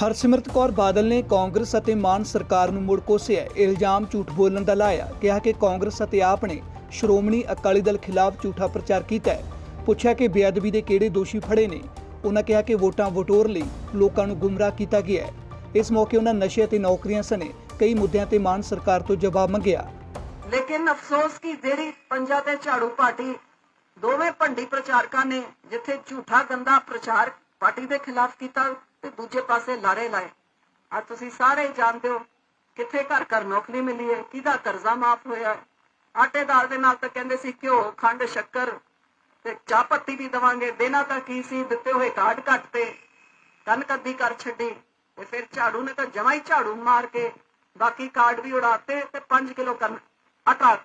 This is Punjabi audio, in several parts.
ਹਰਸਿਮਰਤ ਕੌਰ ਬਾਦਲ ਨੇ ਕਾਂਗਰਸ ਅਤੇ ਮਾਨ ਸਰਕਾਰ ਨੂੰ ਮੁੜ ਕੋਸਿਆ ਇਲਜ਼ਾਮ ਝੂਠ ਬੋਲਣ ਦਾ ਲਾਇਆ, ਕਿਹਾ ਕਿ ਕਾਂਗਰਸ ਅਤੇ ਆਪ ਨੇ ਸ਼੍ਰੋਮਣੀ ਅਕਾਲੀ ਦਲ ਖਿਲਾਫ ਝੂਠਾ ਪ੍ਰਚਾਰ ਕੀਤਾ ਹੈ। ਪੁੱਛਿਆ ਕਿ ਬੇਅਦਬੀ ਦੇ ਕਿਹੜੇ ਦੋਸ਼ੀ ਫੜੇ ਨੇ, ਉਹਨਾਂ ਕਿਹਾ ਕਿ ਵੋਟਾਂ ਵਟੋਰ ਲਈ ਲੋਕਾਂ ਨੂੰ ਗੁੰਮਰਾਹ ਕੀਤਾ ਗਿਆ ਹੈ। ਇਸ ਮੌਕੇ ਉਹਨਾਂ ਨਸ਼ੇ ਅਤੇ ਨੌਕਰੀਆਂ ਸਣੇ ਕਈ ਮੁੱਦਿਆਂ ਤੇ ਮਾਨ ਸਰਕਾਰ ਤੋਂ ਜਵਾਬ ਮੰਗਿਆ। ਲੇਕਿਨ ਅਫਸੋਸ ਕੀ ਜਿਹੜੀ ਪੰਜਾ ਤੇ ਝਾੜੂ ਪਾਰਟੀ ਦੋਵੇਂ ਭੰਡੀ ਪ੍ਰਚਾਰਕਾਂ ਨੇ ਜਿੱਥੇ ਝੂਠਾ ਗੰਦਾ ਪ੍ਰਚਾਰ ਪਾਰਟੀ ਦੇ ਖਿਲਾਫ ਕੀਤਾ ਤੇ ਦੂਜੇ ਪਾਸੇ ਲਾਰੇ ਲਾਏ। ਅੱਜ ਤੁਸੀਂ ਸਾਰੇ ਜਾਣਦੇ ਹੋ ਕਿੱਥੇ ਘਰ ਘਰ ਨੌਕਰੀ ਮਿਲੀ ਹੈ, ਕਿਹਦਾ ਕਰਜ਼ਾ ਮਾਫ ਹੋਇਆ ਆਟੇ ਦਾਲ ਦੇ ਨਾਲ ਤਾਂ ਕਹਿੰਦੇ ਸੀ, ਘਿਓ, ਖੰਡ, ਸ਼ੱਕਰ ਤੇ ਚਾਹ ਪੱਤੀ ਵੀ ਦਵਾਂਗੇ। ਦੇਣਾ ਤਾਂ ਕੀ ਸੀ? ਦਿੱਤੇ ਹੋਏ ਕਾਰਡ ਕੱਟ ਤੇ ਕੰਨ ਕੱਦੀ ਕਰ ਛੱਡੀ ਤੇ ਫਿਰ ਝਾੜੂ ਨੇ ਤਾਂ ਜਮਾ ਹੀ ਝਾੜੂ ਮਾਰ ਕੇ ਬਾਕੀ ਕਾਰਡ ਵੀ ਉਡਾਤੇ ਤੇ 5 ਕਿਲੋ ਕਣ ਆਟਾ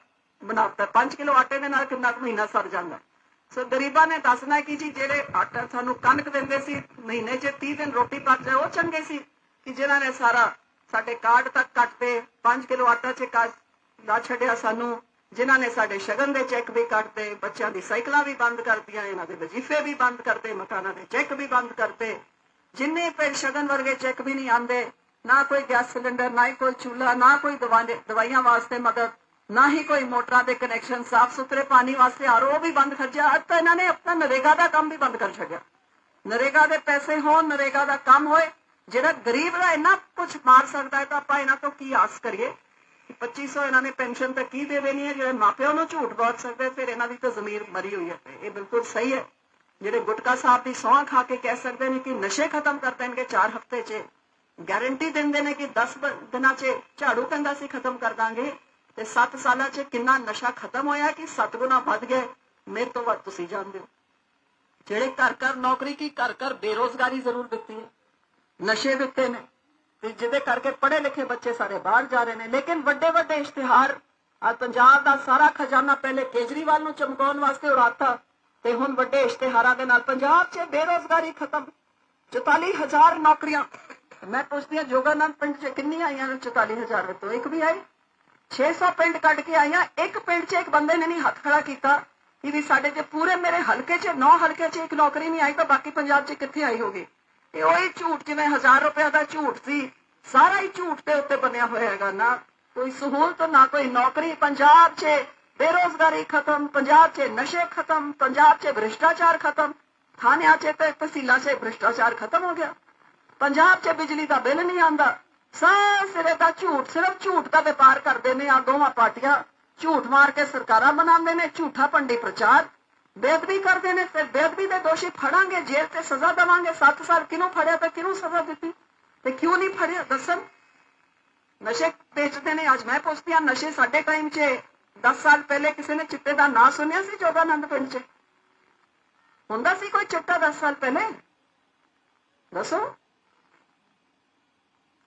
ਬਣਾਤਾ 5 ਕਿਲੋ ਆਟੇ ਦੇ ਨਾਲ ਕਿੰਨਾ ਕੁ ਮਹੀਨਾ ਸਰ ਜਾਂਦਾ। ਸੋ ਗਰੀਬਾਂ ਨੇ ਦੱਸਣਾ ਕਿ ਜੀ, ਜਿਹੜੇ ਆਟਾ ਸਾਨੂੰ ਕਣਕ ਦਿੰਦੇ ਸੀ, ਮਹੀਨੇ 'ਚ 30 ਦਿਨ ਰੋਟੀ ਪੱਕ ਜਾਏ, ਉਹ ਚੰਗੇ ਸੀ ਕਿ ਜਿਨ੍ਹਾਂ ਨੇ ਸਾਰਾ ਸਾਡੇ ਕਾਰਡ ਤੱਕ ਕੱਟਦੇ 5 ਕਿਲੋ ਆਟਾ 'ਚ ਕੱਟ ਨਾ ਛੱਡਿਆ ਸਾਨੂੰ, ਜਿਨ੍ਹਾਂ ਨੇ ਸਾਡੇ ਸ਼ਗਨ ਦੇ ਚੈੱਕ ਵੀ ਕੱਟਦੇ ਬੱਚਿਆਂ ਦੀ ਸਾਈਕਲਾਂ ਵੀ ਬੰਦ ਕਰਤੀਆਂ, ਇਹਨਾਂ ਦੇ ਵਜ਼ੀਫੇ ਵੀ ਬੰਦ ਕਰਤੇ, ਮਕਾਨਾਂ ਦੇ ਚੈੱਕ ਵੀ ਬੰਦ ਕਰਤੇ। ਜਿੰਨੇ ਪੈ ਸ਼ਗਨ ਵਰਗੇ ਚੈੱਕ ਵੀ ਨਹੀਂ ਆਂਦੇ ਨਾ ਕੋਈ ਗੈਸ ਸਿਲੰਡਰ, ਨਾ ਹੀ ਕੋਈ ਚੁੱਲ੍ਹਾ, ਨਾ ਕੋਈ ਦਵਾਈਆਂ ਵਾਸਤੇ ਮਦਦ। ਨਾ ਹੀ ਕੋਈ ਮੋਟਰਾਂ ਦੇ ਕਨੈਕਸ਼ਨ ਸਾਫ਼ ਸੁਥਰੇ ਪਾਣੀ ਵਾਸਤੇ ਆਰਓ ਵੀ ਬੰਦ ਖਰਚਿਆ ਅੱਜ ਤਾਂ ਇਹਨਾਂ ਨੇ ਆਪਣਾ ਨਰੇਗਾ ਦਾ ਕੰਮ ਵੀ ਬੰਦ ਕਰ ਛੱਡਿਆ। ਨਰੇਗਾ ਦੇ ਪੈਸੇ ਹੋਣ, ਨਰੇਗਾ ਦਾ ਕੰਮ ਹੋਏ, ਜਿਹੜਾ ਗਰੀਬ ਦਾ ਇੰਨਾ ਕੁਝ ਮਾਰ ਸਕਦਾ ਹੈ, ਤਾਂ ਆਪਾਂ ਇਹਨਾਂ ਤੋਂ ਕੀ ਆਸ ਕਰੀਏ? 2500 ਇਹਨਾਂ ਨੇ ਪੈਨਸ਼ਨ ਤਾਂ ਕੀ ਦੇਵੇ ਹੈ? ਜਿਹੜੇ ਮਾਪਿਆਂ ਨੂੰ ਝੂਠ ਬੋਲ ਸਕਦੇ, ਫਿਰ ਇਹਨਾਂ ਦੀ ਤਾਂ ਜ਼ਮੀਰ ਮਰੀ ਹੋਈ ਹੈ। ਇਹ ਬਿਲਕੁਲ ਸਹੀ ਹੈ। ਜਿਹੜੇ ਗੁਟਕਾ ਸਾਹਿਬ ਦੀ ਸੌਂ ਖਾ ਕੇ ਕਹਿ ਸਕਦੇ ਨੇ ਕਿ ਨਸ਼ੇ ਖਤਮ ਕਰ ਦੇਣਗੇ 4 ਹਫ਼ਤੇ 'ਚ, ਗਾਰੰਟੀ ਦਿੰਦੇ ਨੇ ਕਿ 10 ਦਿਨਾਂ 'ਚ ਝਾੜੂ ਕਹਿੰਦਾ ਸੀ, ਖਤਮ ਕਰ ਦਾਂਗੇ। ਤੇ 7 ਸਾਲਾਂ 'ਚ ਕਿੰਨਾ ਨਸ਼ਾ ਖਤਮ ਹੋਇਆ ਕਿ 7 ਗੁਣਾ ਵੱਧ ਗਿਆ ਮੇਰੇ ਤੋਂ ਵੱਧ ਤੁਸੀਂ ਜਾਣਦੇ ਹੋ। ਜਿਹੜੇ ਘਰ ਘਰ ਨੌਕਰੀ ਕੀ, ਘਰ ਘਰ ਬੇਰੋਜ਼ਗਾਰੀ ਜ਼ਰੂਰ ਦਿੱਤੀ ਹੈ। ਨਸ਼ੇ ਦਿੱਤੇ ਨੇ। ਤੇ ਜਿਹਦੇ ਕਰਕੇ ਪੜ੍ਹੇ ਲਿਖੇ ਬੱਚੇ ਸਾਰੇ ਬਾਹਰ ਜਾ ਰਹੇ ਨੇ। ਲੇਕਿਨ ਵੱਡੇ ਵੱਡੇ ਇਸ਼ਤਿਹਾਰ ਆ ਪੰਜਾਬ ਦਾ ਸਾਰਾ ਖਜ਼ਾਨਾ ਪਹਿਲੇ ਕੇਜਰੀਵਾਲ ਨੂੰ ਚਮਕਾਉਣ ਵਾਸਤੇ ਉਰਾਤਾ ਤੇ ਹੁਣ ਵੱਡੇ ਇਸ਼ਤਿਹਾਰਾਂ ਦੇ ਨਾਲ ਪੰਜਾਬ 'ਚ ਬੇਰੋਜ਼ਗਾਰੀ ਖਤਮ। 44000 ਨੌਕਰੀਆਂ। ਮੈਂ ਪੁੱਛਦੀ ਹਾਂ ਜੋਗਾਨੰਦ ਪਿੰਡ 'ਚ ਕਿੰਨੀ ਆਈਆਂ ਨੇ 44000 ਵਿੱਚੋਂ? ਇੱਕ ਵੀ ਆਈ? 600 ਪਿੰਡ ਕੱਢ ਕੇ ਆਈਆਂ, ਇੱਕ ਪਿੰਡ 'ਚ ਇੱਕ ਬੰਦੇ ਨੇ ਨਹੀਂ ਹੱਥ ਖੜਾ ਕੀਤਾ। ਕਿ ਵੀ ਸਾਡੇ 'ਚ ਪੂਰੇ ਮੇਰੇ ਹਲਕੇ 'ਚ 9 ਹਲਕੇ 'ਚ ਇੱਕ ਨੌਕਰੀ ਨਹੀਂ ਆਈ, ਤਾਂ ਬਾਕੀ ਪੰਜਾਬ 'ਚ ਕਿੱਥੇ ਆਈ ਹੋਗੀ ਇਹ ਉਹੀ ਝੂਠ ਜਿਵੇਂ 1000 ਰੁਪਏ ਦਾ ਝੂਠ ਸੀ, ਸਾਰਾ ਹੀ ਝੂਠ ਦੇ ਉੱਤੇ ਬਣਿਆ ਹੋਇਆ ਹੈਗਾ ਨਾ। ਕੋਈ ਸਹੂਲਤ ਨਾ ਕੋਈ ਨੌਕਰੀ, ਪੰਜਾਬ 'ਚ ਬੇਰੋਜ਼ਗਾਰੀ ਖਤਮ, ਪੰਜਾਬ 'ਚ ਨਸ਼ੇ ਖਤਮ, ਪੰਜਾਬ 'ਚ ਭ੍ਰਿਸ਼ਟਾਚਾਰ ਖਤਮ, ਥਾਣਿਆਂ 'ਚ ਤੇ ਤਹਿਸੀਲਾਂ 'ਚ ਭ੍ਰਿਸ਼ਟਾਚਾਰ ਖਤਮ ਹੋ ਗਿਆ। ਪੰਜਾਬ 'ਚ ਬਿਜਲੀ ਦਾ ਬਿੱਲ ਨਹੀਂ ਆਂਦਾ ਸਾਰਾ ਸਿਰੇ ਦਾ ਝੂਠ, ਸਿਰਫ ਝੂਠ ਦਾ ਵਪਾਰ ਕਰਦੇ ਨੇ ਆ ਦੋਵਾਂ ਪਾਰਟੀਆਂ। ਝੂਠ ਮਾਰ ਕੇ ਸਰਕਾਰਾਂ ਬਣਾਉਂਦੇ ਨੇ, ਝੂਠਾ ਪੰਡੀ ਪ੍ਰਚਾਰ। ਬੇਅਦਬੀ ਕਰਦੇ ਨੇ, ਫਿਰ ਬੇਅਦਬੀ ਦੇ ਦੋਸ਼ੀ ਫੜਾਂਗੇ, ਜੇਲ੍ਹ ਤੇ ਸਜ਼ਾ ਦੇਵਾਂਗੇ। 7 ਸਾਲ ਕਿਹਨੂੰ ਫੜਿਆ ਤੇ ਕਿਹਨੂੰ ਸਜ਼ਾ ਦਿੱਤੀ? ਤੇ ਕਿਉਂ ਨਹੀਂ ਫੜਿਆ? ਦੱਸਣ। ਨਸ਼ੇ ਵੇਚਦੇ ਨੇ। ਅੱਜ ਮੈਂ ਪੁੱਛਦੀ ਹਾਂ, ਨਸ਼ੇ ਸਾਡੇ ਟਾਈਮ 'ਚ 10 ਸਾਲ ਪਹਿਲੇ ਕਿਸੇ ਨੇ ਚਿੱਟੇ ਦਾ ਨਾਂ ਸੁਣਿਆ ਸੀ, ਜੋਗਾਨੰਦ ਪਿੰਡ 'ਚ? ਹੁੰਦਾ ਸੀ ਕੋਈ ਚਿੱਟਾ 10 ਸਾਲ ਪਹਿਲੇ? ਦੱਸੋ।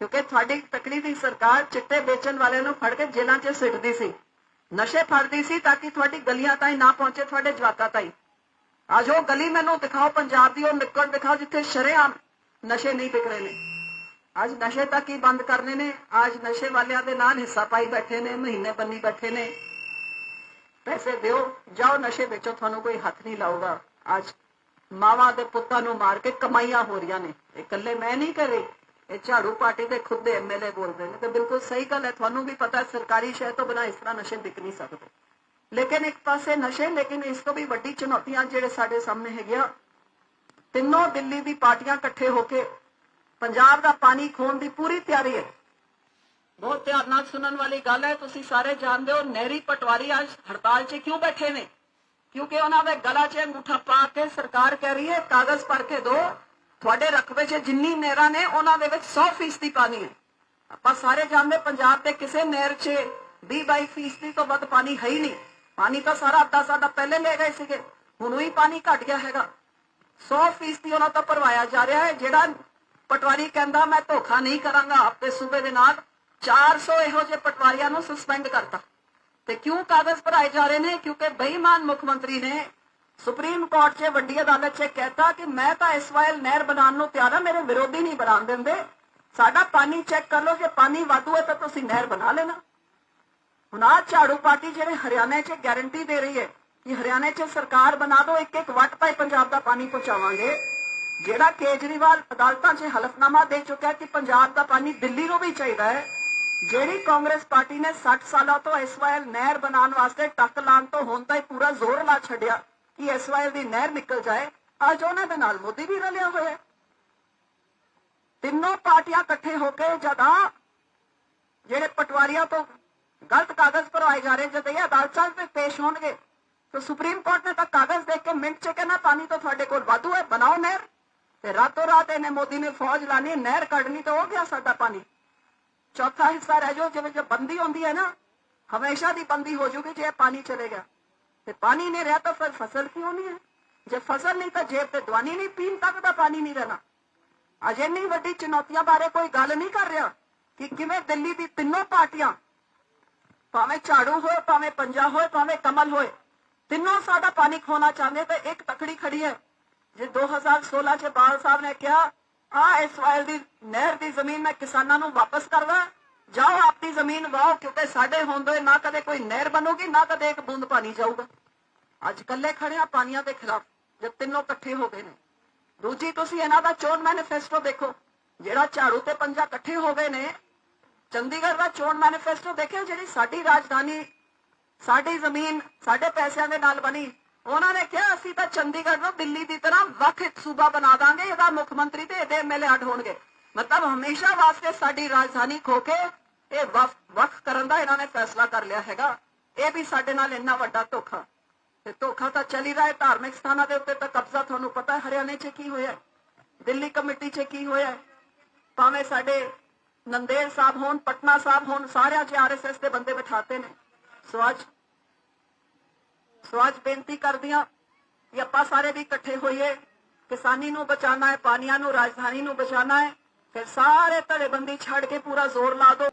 ਕਿਉਂਕਿ ਤੁਹਾਡੀ ਤਕੜੀ ਦੀ ਸਰਕਾਰ ਚਿੱਟੇ ਵੇਚਣ ਵਾਲਿਆਂ ਨੂੰ ਫੜ ਕੇ ਜੇਲ੍ਹਾਂ 'ਚ ਸਿੱਟਦੀ ਸੀ। ਨਸ਼ੇ ਫੜਦੀ ਸੀ ਤਾਂ ਕਿ ਤੁਹਾਡੀ ਗਲੀਆਂ ਤਾਈਂ ਨਾ ਪਹੁੰਚੇ, ਤੁਹਾਡੇ ਜਵਾਕਾਂ ਤਾਈਂ। ਅੱਜ ਉਹ ਗਲੀ ਮੈਨੂੰ ਦਿਖਾਓ, ਪੰਜਾਬ ਦੀ ਉਹ ਨਿਕਲ ਦਿਖਾਓ ਜਿੱਥੇ ਸ਼ਰੇਆਮ ਨਸ਼ੇ ਨਹੀਂ ਵਿਕ ਰਹੇ ਨੇ। ਅੱਜ ਨਸ਼ੇ ਤਾਂ ਕੀ ਬੰਦ ਕਰਨੇ ਨੇ? ਅੱਜ ਨਸ਼ੇ ਵਾਲਿਆਂ ਦੇ ਨਾਲ ਹਿੱਸਾ ਪਾਈ ਬੈਠੇ ਨੇ, ਮਹੀਨੇ ਬੰਨੀ ਬੈਠੇ ਨੇ। ਪੈਸੇ ਦਿਓ, ਜਾਓ ਨਸ਼ੇ ਵੇਚੋ, ਤੁਹਾਨੂੰ ਕੋਈ ਹੱਥ ਨਹੀਂ ਲਾਊਗਾ। ਅੱਜ ਮਾਵਾਂ ਦੇ ਪੁੱਤਾਂ ਨੂੰ ਮਾਰ ਕੇ ਕਮਾਈਆਂ ਹੋ ਰਹੀਆਂ ਨੇ। ਇਹ ਇਕੱਲੇ ਮੈਂ ਨਹੀਂ ਕਰ ਰਹੀ। ਇਹ ਝਾੜੂ ਪਾਰਟੀ ਦੇ ਖੁਦ ਦੇ ਐਮਐਲਏ ਬੋਲਦੇ ਨੇ। ਤੇ ਬਿਲਕੁਲ ਸਹੀ ਗੱਲ ਹੈ, ਤੁਹਾਨੂੰ ਵੀ ਪਤਾ ਸਰਕਾਰੀ ਸ਼ਹਿ ਤੋਂ ਬਿਨਾਂ ਇਸ ਤਰ੍ਹਾਂ ਨਸ਼ੇ ਵਿਕ ਨਹੀਂ ਸਕਦੇ। ਲੇਕਿਨ ਇੱਕ ਪਾਸੇ ਨਸ਼ੇ, ਲੇਕਿਨ ਇਸ ਤੋਂ ਵੀ ਵੱਡੀ ਚੁਣੌਤੀਆਂ ਜਿਹੜੇ ਸਾਡੇ ਸਾਹਮਣੇ ਹੈਗੀਆਂ। ਤਿੰਨੋਂ ਦਿੱਲੀ ਦੀ ਪਾਰਟੀਆਂ ਇਕੱਠੇ ਹੋ ਕੇ ਪੰਜਾਬ ਦਾ ਪਾਣੀ ਖੋਣ ਦੀ ਪੂਰੀ ਤਿਆਰੀ ਹੈ। ਬਹੁਤ ਧਿਆਨ ਨਾਲ ਸੁਣਨ ਵਾਲੀ ਗੱਲ ਹੈ, ਤੁਸੀਂ ਸਾਰੇ ਜਾਣਦੇ ਹੋ ਨਹਿਰੀ ਪਟਵਾਰੀ ਅੱਜ ਹੜਤਾਲ 'ਚ ਕਿਉਂ ਬੈਠੇ ਨੇ? ਕਿਉਂਕਿ ਉਹਨਾਂ ਦੇ ਗਲਾ 'ਚ ਅੰਗੂਠਾ ਪਾ ਕੇ ਸਰਕਾਰ ਕਹਿ ਰਹੀ ਹੈ, ਕਾਗਜ਼ ਭਰ ਕੇ ਦਿਓ। ਤੁਹਾਡੇ ਰਕਬੇ 'ਚ ਜਿੰਨੀ ਨਹਿਰਾਂ ਨੇ, ਉਹਨਾਂ ਦੇ ਵਿੱਚ 100% ਪਾਣੀ ਹੈ। ਆਪਾਂ ਸਾਰੇ ਜਾਣਦੇ ਪੰਜਾਬ ਤੇ ਕਿਸੇ ਨਹਿਰ 'ਚ 20 22% ਤੋਂ ਵੱਧ ਪਾਣੀ ਹੈ ਹੀ ਨਹੀਂ। ਪਾਣੀ ਤਾਂ ਸਾਰਾ ਅੱਧਾ ਸਾਡਾ ਪਹਿਲੇ ਲੈ ਗਏ ਸੀਗੇ, ਹੁਣ ਹੀ ਪਾਣੀ ਘਟ ਗਿਆ ਹੈਗਾ। 100% ਉਹਨਾਂ ਤੋਂ ਭਰਵਾਇਆ ਜਾ ਰਿਹਾ ਹੈ, ਜਿਹੜਾ ਪਟਵਾਰੀ ਕਹਿੰਦਾ, ਮੈਂ ਧੋਖਾ ਨਹੀਂ ਕਰਾਂਗਾ ਆਪਣੇ ਸੂਬੇ ਦੇ ਨਾਲ 400 ਇਹੋ ਜਿਹੇ ਪਟਵਾਰੀਆਂ ਨੂੰ ਸਸਪੈਂਡ ਕਰਤਾ। ਤੇ ਕਿਉਂ ਕਾਗਜ਼ ਭਰਾਏ ਜਾ ਰਹੇ ਨੇ? ਕਿਉਂਕਿ ਬੇਈਮਾਨ ਮੁੱਖ ਮੰਤਰੀ ਨੇ ਸੁਪਰੀਮ ਕੋਰਟ 'ਚ ਵੱਡੀ ਅਦਾਲਤ 'ਚ ਕਹਿਤਾ ਕਿ ਮੈਂ ਤਾਂ ਇਸ ਵਾਇਲ ਨਹਿਰ ਬਣਾਉਣ ਨੂੰ ਤਿਆਰ ਆ, ਮੇਰੇ ਵਿਰੋਧੀ ਨਹੀਂ ਬਣਾਉਣ ਦਿੰਦੇ। ਸਾਡਾ ਪਾਣੀ ਚੈੱਕ ਕਰ ਲਓ, ਜੇ ਪਾਣੀ ਵਾਧੂ ਹੈ ਤਾਂ ਤੁਸੀਂ ਨਹਿਰ ਬਣਾ ਲੈਣਾ। ਹੁਣ ਆਹ ਝਾੜੂ ਪਾਰਟੀ ਜਿਹੜੇ ਹਰਿਆਣਾ 'ਚ ਗਾਰੰਟੀ ਦੇ ਰਹੀ ਹੈ ਕਿ ਹਰਿਆਣਾ 'ਚ ਸਰਕਾਰ ਬਣਾ ਦਿਓ, ਇੱਕ ਇੱਕ ਵੱਟ ਪਾਈ ਪੰਜਾਬ ਦਾ ਪਾਣੀ ਪਹੁੰਚਾਵਾਂਗੇ। ਜਿਹੜਾ ਕੇਜਰੀਵਾਲ ਅਦਾਲਤਾਂ 'ਚ ਹਲਫਨਾਮਾ ਦੇ ਚੁੱਕਿਆ ਕਿ ਪੰਜਾਬ ਦਾ ਪਾਣੀ ਦਿੱਲੀ ਨੂੰ ਵੀ ਚਾਹੀਦਾ ਹੈ, ਜਿਹੜੀ ਕਾਂਗਰਸ ਪਾਰਟੀ ਨੇ 60 ਸਾਲਾਂ ਤੋਂ ਐਸਵਾਈਐਲ ਨਹਿਰ ਬਣਾਉਣ ਵਾਸਤੇ ਟੱਕ ਲਾਉਣ ਤੋਂ ਹੁਣ ਤਾਈਂ ਪੂਰਾ ਜ਼ੋਰ ਲਾ ਛੱਡਿਆ। ਕਿ ਐਸਵਾਈਐਲ ਦੀ ਨਹਿਰ ਨਿਕਲ ਜਾਏ, ਅੱਜ ਉਹਨਾਂ ਦੇ ਨਾਲ ਮੋਦੀ ਵੀ ਰਲਿਆ ਹੋਇਆ ਹੈ। ਤਿੰਨੋਂ ਪਾਰਟੀਆਂ ਇਕੱਠੇ ਹੋ ਕੇ ਜਦਾਂ ਜਿਹੜੇ ਪਟਵਾਰੀਆਂ ਤੋਂ ਗਲਤ ਕਾਗਜ਼ ਭਰਵਾਏ ਜਾ ਰਹੇ, ਜਦ ਇਹ ਅਦਾਲਤਾਂ ਵਿੱਚ ਪੇਸ਼ ਹੋਣਗੇ, ਤਾਂ ਸੁਪਰੀਮ ਕੋਰਟ ਨੇ ਤਾਂ ਕਾਗਜ਼ ਦੇਖ ਕੇ ਮਿੰਟ ਚ ਕਹਿੰਦਾ, ਪਾਣੀ ਤਾਂ ਤੁਹਾਡੇ ਕੋਲ ਵਾਧੂ ਹੈ, ਬਣਾਓ ਨਹਿਰ। ਤੇ ਰਾਤੋਂ ਰਾਤ ਇਹਨੇ ਮੋਦੀ ਨੇ ਫੌਜ ਲਾਣੀ, ਨਹਿਰ ਕੱਢਣੀ ਤਾਂ ਹੋ ਗਿਆ ਸਾਡਾ ਪਾਣੀ। ਚੌਥਾ ਹਿੱਸਾ ਰਹਿ ਜਾਓ ਜਿਵੇਂ ਜੇ ਬੰਦੀ ਹੁੰਦੀ ਹੈ ਨਾ, ਹਮੇਸ਼ਾ ਦੀ ਬੰਦੀ ਹੋ ਜੂਗੀ ਜੇ ਇਹ ਪਾਣੀ ਚਲੇ ਗਿਆ। ਤੇ ਪਾਣੀ ਨਹੀਂ ਰਿਹਾ ਤਾਂ ਫਿਰ ਫਸਲ ਕਿਉਂ ਨਹੀਂ ਹੈ? ਜੇ ਫਸਲ ਨਹੀਂ ਤਾਂ ਜੇਬ ਤੇ ਦਵਾਨੀ ਨਹੀਂ ਪੀਣ ਤੱਕ ਦਾ ਪਾਣੀ ਨਹੀਂ ਰਹਿਣਾ। ਅੱਜ ਇੰਨੀ ਵੱਡੀ ਚੁਣੌਤੀਆਂ ਬਾਰੇ ਕੋਈ ਗੱਲ ਨਹੀਂ ਕਰ ਰਿਹਾ ਕਿ ਕਿਵੇਂ ਦਿੱਲੀ ਦੀ ਤਿੰਨੋਂ ਪਾਰਟੀਆਂ, ਭਾਵੇਂ ਝਾੜੂ ਹੋਏ, ਭਾਵੇਂ ਪੰਜਾ ਹੋਏ, ਭਾਵੇਂ ਕਮਲ ਹੋਏ, ਤਿੰਨੋਂ ਸਾਡਾ ਪਾਣੀ ਖੋਣਾ ਚਾਹੁੰਦੇ ਤੇ ਇੱਕ ਤਕੜੀ ਖੜੀ ਹੈ। ਜੇ 2016 ਚ ਬਾਲ ਸਾਹਿਬ ਨੇ ਕਿਹਾ, ਆ ਇਸਰਾਇਲ ਦੀ ਨਹਿਰ ਦੀ ਜ਼ਮੀਨ ਮੈਂ ਕਿਸਾਨਾਂ ਨੂੰ ਵਾਪਸ ਕਰਦਾ ਜਾਓ ਆਪਣੀ ਜ਼ਮੀਨ ਵਾਓ ਕਿਉਂਕਿ ਸਾਡੇ ਹੁੰਦੇ ਨਾ ਕਦੇ ਕੋਈ ਨਹਿਰ ਬਣੂਗੀ, ਨਾ ਕਦੇ ਇੱਕ ਬੂੰਦ ਪਾਣੀ ਜਾਊਗਾ। ਅੱਜ ਕੱਲੇ ਖੜਿਆ ਆ ਪਾਣੀਆਂ ਦੇ ਖਿਲਾਫ, ਜਦ ਤਿੰਨੋਂ ਇਕੱਠੇ ਹੋ ਗਏ ਨੇ। ਦੂਜੀ, ਤੁਸੀਂ ਇਹਨਾਂ ਦਾ ਚੋਣ ਮੈਨੀਫੈਸਟੋ ਦੇਖੋ। ਜਿਹੜਾ ਝਾੜੂ ਤੇ ਪੰਜਾ ਇਕੱਠੇ ਹੋ ਗਏ ਨੇ, ਚੰਡੀਗੜ੍ਹ ਦਾ ਚੋਣ ਮੈਨੀਫੈਸਟੋ ਦੇਖਿਓ ਜਿਹੜੀ ਸਾਡੀ ਰਾਜਧਾਨੀ, ਸਾਡੀ ਜ਼ਮੀਨ, ਸਾਡੇ ਪੈਸਿਆਂ ਦੇ ਨਾਲ ਬਣੀ। ਉਹਨਾਂ ਨੇ ਕਿਹਾ, ਅਸੀਂ ਤਾਂ ਚੰਡੀਗੜ੍ਹ ਨੂੰ ਦਿੱਲੀ ਦੀ ਤਰ੍ਹਾਂ ਵੱਖ ਸੂਬਾ ਬਣਾ ਦਾਂਗੇ, ਇਹਦਾ ਮੁੱਖ ਮੰਤਰੀ ਤੇ ਇਹਦੇ ਐਮਐਲਏ ਅੱਡ ਹੋਣਗੇ। ਮਤਲਬ ਹਮੇਸ਼ਾ ਵਾਸਤੇ ਸਾਡੀ ਰਾਜਧਾਨੀ ਖੋ ਕੇ ਇਹ ਵੱਖ ਵੱਖ ਕਰਨ ਦਾ ਇਹਨਾਂ ਨੇ ਫੈਸਲਾ ਕਰ ਲਿਆ ਹੈਗਾ। ਇਹ ਵੀ ਸਾਡੇ ਨਾਲ ਇੰਨਾ ਵੱਡਾ ਧੋਖਾ। ਤੇ ਧੋਖਾ ਤਾਂ ਚੱਲ ਹੀ ਰਿਹਾ ਹੈ। ਧਾਰਮਿਕ ਸਥਾਨਾਂ ਦੇ ਉੱਤੇ ਤਾਂ ਕਬਜ਼ਾ ਤੁਹਾਨੂੰ ਪਤਾ ਹਰਿਆਣੇ 'ਚ ਕੀ ਹੋਇਆ ਦਿੱਲੀ ਕਮੇਟੀ 'ਚ ਕੀ ਹੋਇਆ ਹੈ। ਭਾਵੇਂ ਸਾਡੇ ਨੰਦੇੜ ਸਾਹਿਬ ਹੋਣ, ਪਟਨਾ ਸਾਹਿਬ ਹੋਣ, ਸਾਰਿਆਂ 'ਚ ਆਰਐਸਐਸ ਦੇ ਬੰਦੇ ਬਿਠਾਤੇ ਨੇ। ਸੋ ਅੱਜ ਸੋ ਅੱਜ ਬੇਨਤੀ ਕਰਦੀਆਂ ਕਿ ਆਪਾਂ ਸਾਰੇ ਵੀ ਇਕੱਠੇ ਹੋਈਏ। ਕਿਸਾਨੀ ਨੂੰ ਬਚਾਉਣਾ ਹੈ, ਪਾਣੀਆਂ ਨੂੰ, ਰਾਜਧਾਨੀ ਨੂੰ ਬਚਾਉਣਾ ਹੈ। ਫਿਰ ਸਾਰੇ ਧੜੇਬੰਦੀ ਛੱਡ ਕੇ ਪੂਰਾ ਜ਼ੋਰ ਲਾ ਦੋ